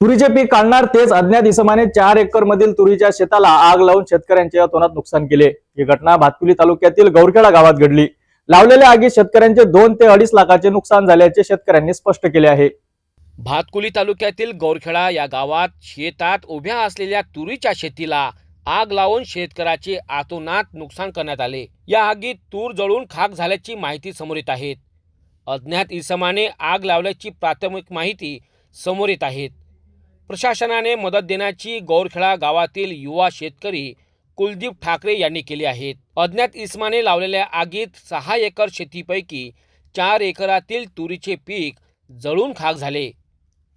तुरीचे पीक काढणार तेच अज्ञात इसमाने चार एकर मधील तुरीच्या शेताला आग लावून शेतकऱ्यांच्या तोंडात नुकसान केले. ही घटना भातकुली तालुक्यातील गौरखेडा गावात घडली. लावलेल्या आगीत शेतकऱ्यांचे दोन ते अडीच लाखाचे नुकसान झाल्याचे शेतकऱ्यांनी स्पष्ट केले आहे. भातकुली तालुक्यातील गौरखेडा या गावात शेतात उभ्या असलेल्या तुरीच्या शेतीला आग लावून शेतकऱ्याचे आतोनात नुकसान करण्यात आले. या आगीत तूर जळून खाक झाल्याची माहिती समोर येत आहेत अज्ञात इसमाने आग लावल्याची प्राथमिक माहिती समोर येत आहेत प्रशासनाने मदत देण्याची गौरखेडा गावातील युवा शेतकरी कुलदीप ठाकरे यांनी केली आहेत अज्ञात इसमाने लावलेल्या आगीत सहा एकर शेतीपैकी चार एकरातील तुरीचे पीक जळून खाक झाले.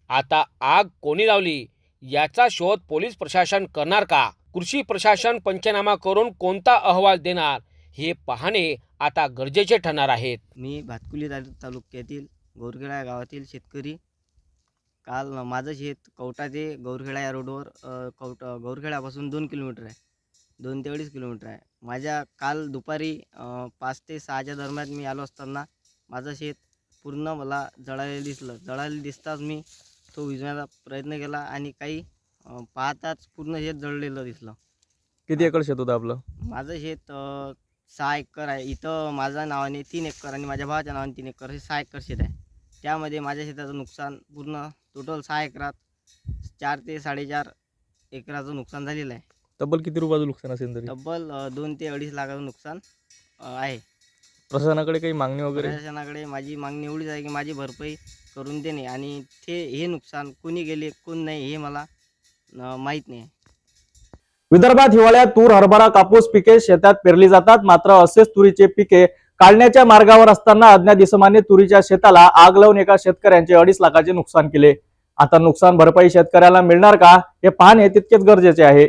आता आग कोणी लावली? याचा शोध पोलीस प्रशासन करणार का? कृषी प्रशासन पंचनामा करून कोणता अहवाल देणार? हे पाहणे आता गरजेचे ठरणार आहेत. मी भातकुली तालुक्यातील गोरखेडा गावातील शेतकरी काल माझं शेत कवटा ते गौरखेडा या रोडवर कवट गौरखेड्यापासून दोन किलोमीटर आहे. दोन ते अडीच किलोमीटर आहे. माझ्या काल दुपारी पाच ते सहाच्या दरम्यान मी आलो असताना माझं शेत पूर्ण मला जळालेलं दिसलं. जळालेलं दिसताच मी तो विझण्याचा प्रयत्न केला आणि काही पाहताच पूर्ण शेत जळलेलं दिसलं. किती एकर शेत होतं आपलं? माझं शेत सहा एकर आहे. इथं माझ्या नावाने तीन एकर आणि माझ्या भावाच्या नावाने तीन एकर हे सहा एकर शेत आहे. त्यामध्ये माझ्या शेताचं नुकसान पूर्ण टोटल सहा एकरात चार ते साडेचार एकराचं नुकसान झालेलं आहे. तब्बल किती रुपयाचं नुकसान असेल तरी? तब्बल अ, दोन ते अडीच लाखाचं नुकसान अ, आहे. प्रशासनाकडे काही मागणी वगैरे? प्रशासनाकडे माझी मागणी एवढीच आहे की माझी भरपाई करून देणे आणि ते हे नुकसान कोणी गेले कोण नाही हे मला अ, माहीत नाही. विदर्भात हिवाळ्यात तूर हरभरा कापूस पिके शेतात पेरली जातात. मात्र असेच तुरीचे पिके काढण्याच्या मार्गावर असताना अज्ञात इसमाने तुरीच्या शेताला आग लावून एका शेतकऱ्यांचे अडीच लाखाचे नुकसान केले. आता नुकसान भरपाई शेतकऱ्याला मिळणार का? हे पाहणे तितकेच गरजेचे आहे.